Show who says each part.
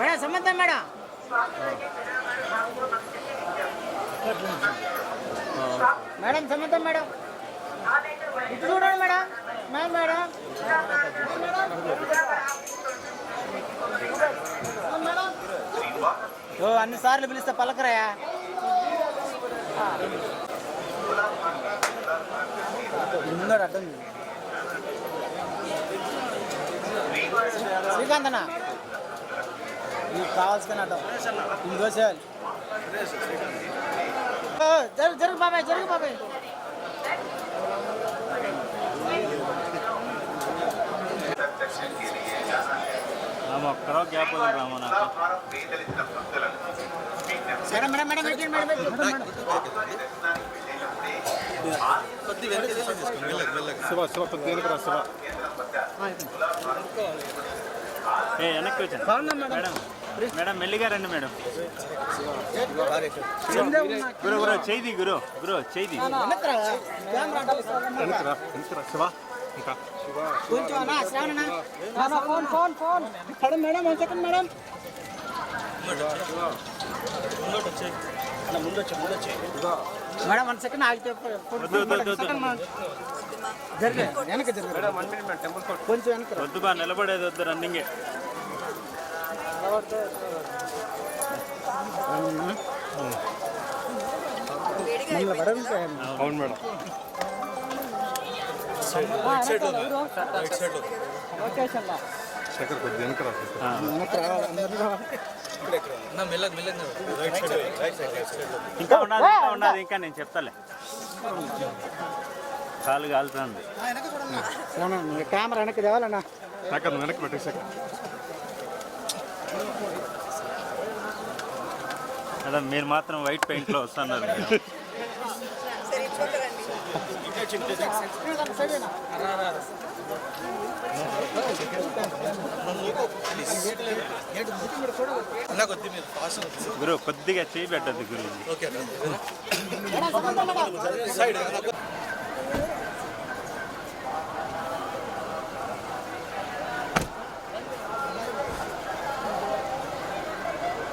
Speaker 1: Madam సమంతం madam. Madam సమంతం madam. ఇటు చూడండి మేడం. Madam madam. ఓ అన్ని సార్లు పిలిస్తే పలకరాయా? ముందర అడ్డం నీకు కావాల్సిన అడ్డం. దోసేయాలి ఓ, జరుగు జరుగు బాబాయ్ జరుగు బాబాయ్.
Speaker 2: ఒక్కరో గ్యాప్ రామ నాకు.
Speaker 1: Madam madam madam madam madam
Speaker 3: Shiva Shiva కొద్ది వెనకరా శివ.
Speaker 2: ఏ వెనక్కి వచ్చాను. మేడం మేడం మెల్లిగా రండి మేడం. గురు గురు చేయి గురు గురు చేయి
Speaker 3: శివ ఇంకా.
Speaker 1: మేడం మేడం వన్ సెకండ్ ఆగితే కొంచెం వెనక
Speaker 2: వద్దు బా నిలబడేది వద్దు రన్నింగే
Speaker 3: అవును మేడం. శేఖర్ కొద్ది
Speaker 1: వెనక
Speaker 2: ఇంకా ఉన్నది ఇంకా ఉన్నది ఇంకా నేను చెప్తాలే. కాలు కాలుతుంది.
Speaker 1: కెమెరా వెనక్కి తేవాలన్నా.
Speaker 3: వెనక్కి పెట్టే శేఖర్.
Speaker 2: మేడం మీరు మాత్రం వైట్ పెయింట్లో వస్తున్నారు. గురు కొద్దిగా చేయి పెట్టద్దు గురు.